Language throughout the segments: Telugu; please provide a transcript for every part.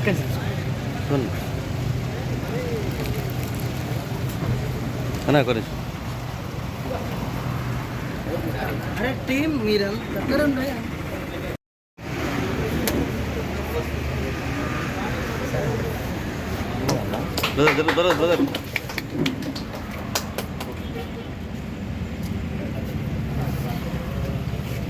একটা জিনিস না করে अरे टीम मिरल करण भाई brother brother brother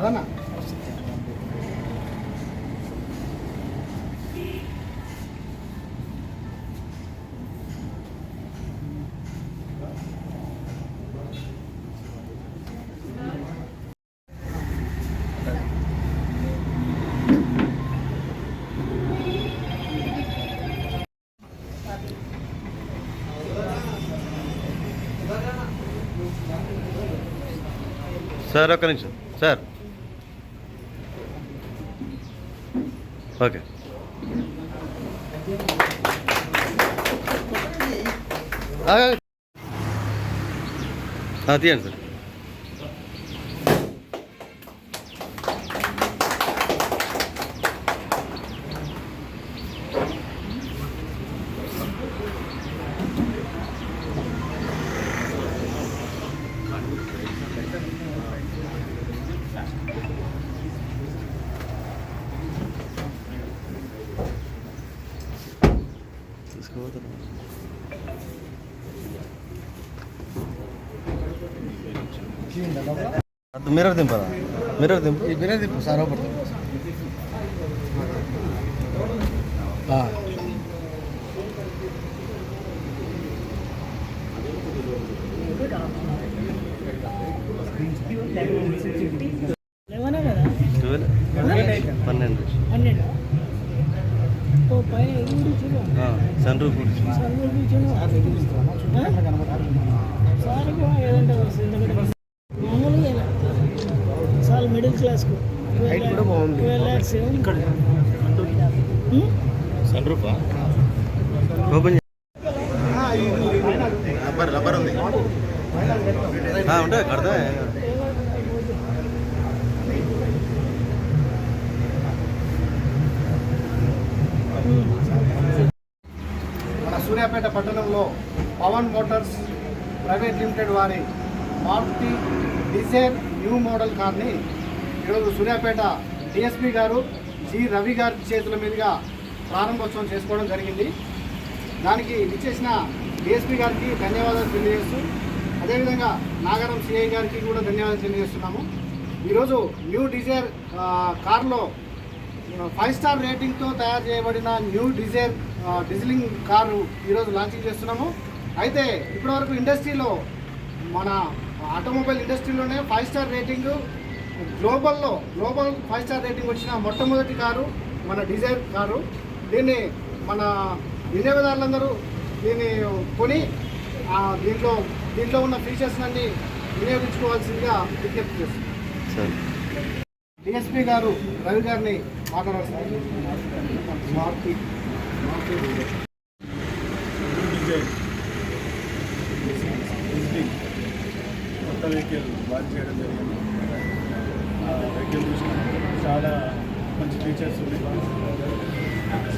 Madanna sir ఒక్క నిమిషం. సార్. ఓకే ఆ, ఆ, తీయండి సార్ తీసుకోపోతారు. అది మిర్రర్ దింపదా మిర్రర్ దింపు. బిర్యానీ తిప్పు సార్ పన్నెండు. Sunroof. చాలా మిడిల్ క్లాస్కు సన్ రూఫా ఓపెన్ రబ్బర్ రబ్బర్ ఉంది ఆ, ఉంటాయి కడతా మన సూర్యాపేట పట్టణంలో పవన్ మోటార్స్ ప్రైవేట్ లిమిటెడ్ వారి మారుతి డిజైర్ న్యూ మోడల్ కార్ని ఈరోజు సూర్యాపేట డిఎస్పి గారు జి రవి గారి చేతుల మీదుగా ప్రారంభోత్సవం చేసుకోవడం జరిగింది. దానికి ఇచ్చేసిన డిఎస్పి గారికి ధన్యవాదాలు తెలియజేస్తూ అదేవిధంగా నాగారం సిఐ గారికి కూడా ధన్యవాదాలు తెలియజేస్తున్నాము. ఈరోజు న్యూ డిజైర్ కార్లో ఫైవ్ స్టార్ రేటింగ్తో తయారు చేయబడిన న్యూ డిజైర్ డీజిలింగ్ డిజిలింగ్ కారు ఈరోజు లాంచింగ్ చేస్తున్నాము. అయితే ఇప్పటివరకు ఇండస్ట్రీలో మన ఆటోమొబైల్ ఇండస్ట్రీలోనే ఫైవ్ స్టార్ రేటింగ్ గ్లోబల్లో గ్లోబల్ ఫైవ్ స్టార్ రేటింగ్ వచ్చిన మొట్టమొదటి కారు మన డిజైర్ కారు. దీన్ని మన వినియోగదారులందరూ దీన్ని కొని దీంట్లో దీంట్లో ఉన్న ఫీచర్స్ అన్ని వినియోగించుకోవాల్సిందిగా విజ్ఞప్తి చేస్తున్నాం. సరే. డిఎస్పీ గారు రవి గారిని మాట్లాడారు కొత్త వెహికల్ లాంచ్ చేయడం జరిగింది. వెహికల్ చూసిన చాలా మంచి ఫీచర్స్ ఉన్నాయి.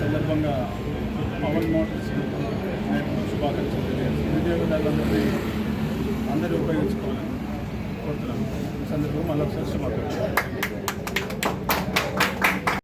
సందర్భంగా పవన్ మోటార్స్ శుభాకాంక్షలు తెలియజేస్తున్నాను. వినియోగదారులందరినీ అందరూ ఉపయోగించుకోవాలని కోరుతున్నాను. ఈ సందర్భంగా మళ్ళీ ఒకసారి శుభాకాంక్షలు.